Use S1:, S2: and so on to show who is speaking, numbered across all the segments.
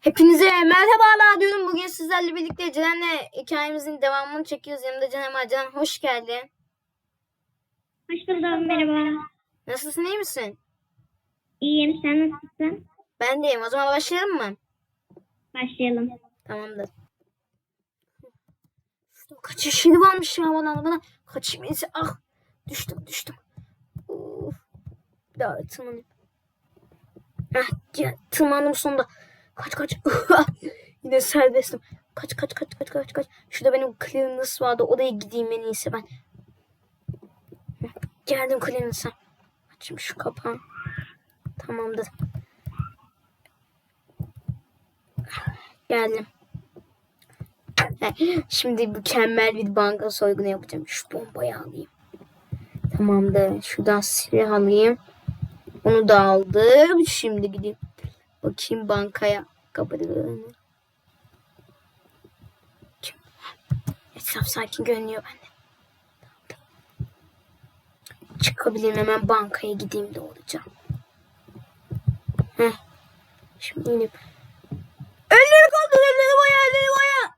S1: Hepinize merhabalar diyorum. Bugün sizlerle birlikte Ceren'le hikayemizin devamını çekiyoruz. Yanımda Ceren var. Ceren hoş geldin.
S2: Hoş buldum. Merhaba.
S1: Nasılsın iyi misin?
S2: İyiyim. Sen nasılsın?
S1: Ben deyim. O zaman başlayalım mı?
S2: Başlayalım.
S1: Tamamdır. Kaçış şili varmış ya bana. bana. Kaçayım iyisi. Ah düştüm düştüm. Of. Bir daha tırmanayım. Ah, ya, tırmandım sonunda. Kaç kaç. Yine serbestim. Kaç kaç kaç kaç kaç kaç. Şurada benim clearance vardı. Oraya gideyim en iyisi ben. Geldim clearance'a. Açayım şu kapağı. Tamamdır. Geldim. Şimdi mükemmel bir banka soygunu yapacağım. Şu bombayı alayım. Tamamdır. Şuradan silah alayım. Onu da aldım. Şimdi gideyim. Bakayım bankaya. Kapıda. Etraf sakin görünüyor bende. Çıkabilirim hemen bankaya gideyim de olacağım. Heh. Şimdi inip. Elleri kaldır elleri boya elleri boya.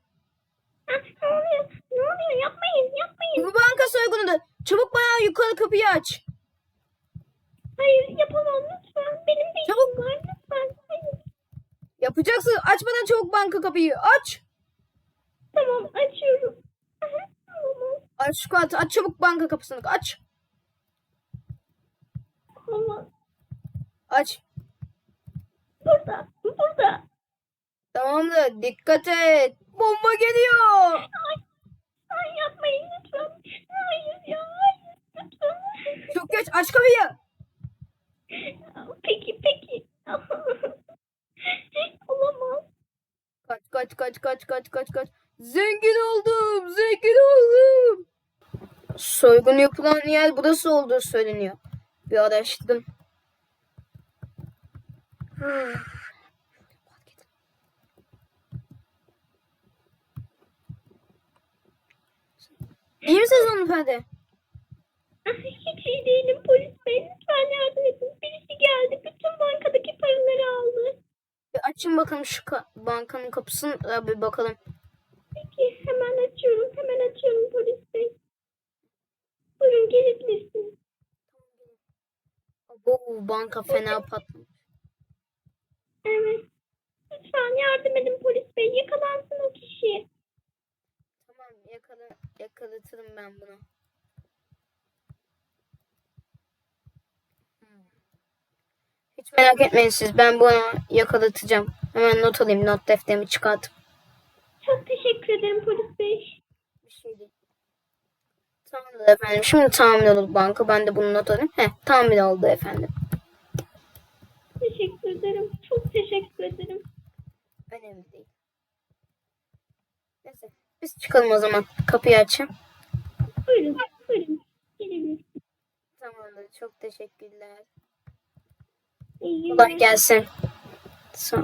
S2: Ah, ne oluyor? Ne oluyor? Yapmayın, yapmayın.
S1: Bu banka soygunu da. Çabuk bana yukarı kapıyı aç.
S2: Hayır, yapamam lütfen. Benim de
S1: Çabuk.
S2: var lütfen. Hayır.
S1: Yapacaksın. Açmadan çabuk banka kapıyı. Aç.
S2: Tamam, açıyorum. Tamam.
S1: Aç şu. Aç çabuk banka kapısını. Aç.
S2: Ama
S1: Aç.
S2: burada, burada.
S1: Tamamdır. Dikkat et. Bomba geliyor.
S2: Ay, ay yapmayın lütfen. Hayır ya, hayır. Lütfen.
S1: Geç. Aç kapıyı.
S2: Peki, peki. Olamaz.
S1: Kaç kaç kaç kaç kaç kaç kaç. Zengin oldum. Zengin oldum. Soygun yapılan yer burası olduğu söyleniyor. Bir araştırdım. İyi misiniz hanımefendi?
S2: İyi değilim polis bey. Lütfen yardım edin. Birisi geldi. Bütün bankadaki paraları aldı.
S1: Bir açın bakalım şu ka- bankanın kapısını Ee, bir bakalım.
S2: Peki hemen açıyorum. Hemen açıyorum polis bey. Buyurun kilitlesin.
S1: Bu banka fena patlamış.
S2: Evet. Lütfen yardım edin polis bey. Yakalansın o kişi.
S1: Tamam yakala, yakalatırım ben bunu. Hiç merak etmeyin siz. Ben bunu yakalatacağım. Hemen not alayım. Not defterimi çıkartıp.
S2: Çok teşekkür ederim polis bey.
S1: Bir şey değil. Tamamdır efendim. Şimdi tahmin olur banka. Ben de bunu not alayım. Heh, tahmin oldu efendim.
S2: Teşekkür ederim. Çok teşekkür ederim.
S1: Önemli değil. Neyse. Biz çıkalım o zaman. Kapıyı açayım.
S2: Buyurun. Buyurun. Gelebilirsiniz.
S1: Tamamdır. Çok teşekkürler.
S2: Günler.
S1: gelsin. Ol.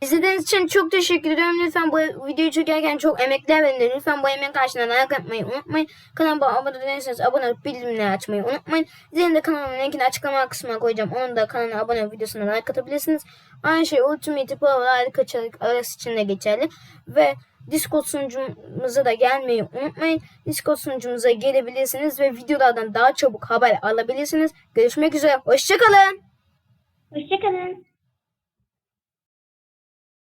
S1: İzlediğiniz için çok teşekkür ederim. Lütfen bu videoyu çekerken çok emekler verin. Lütfen bu emeğin karşılığında like atmayı unutmayın. Kanalıma abone değilseniz abone olup bildirimleri açmayı unutmayın. Üzerinde kanalımın linkini açıklama kısmına koyacağım. Onun da kanala abone olup videosuna like atabilirsiniz. Aynı şey Ultimate Power harika çarık arası için de geçerli. Ve Discord sunucumuza da gelmeyi unutmayın. Discord sunucumuza gelebilirsiniz ve videolardan daha çabuk haber alabilirsiniz. Görüşmek üzere. Hoşçakalın.
S2: Hoşçakalın.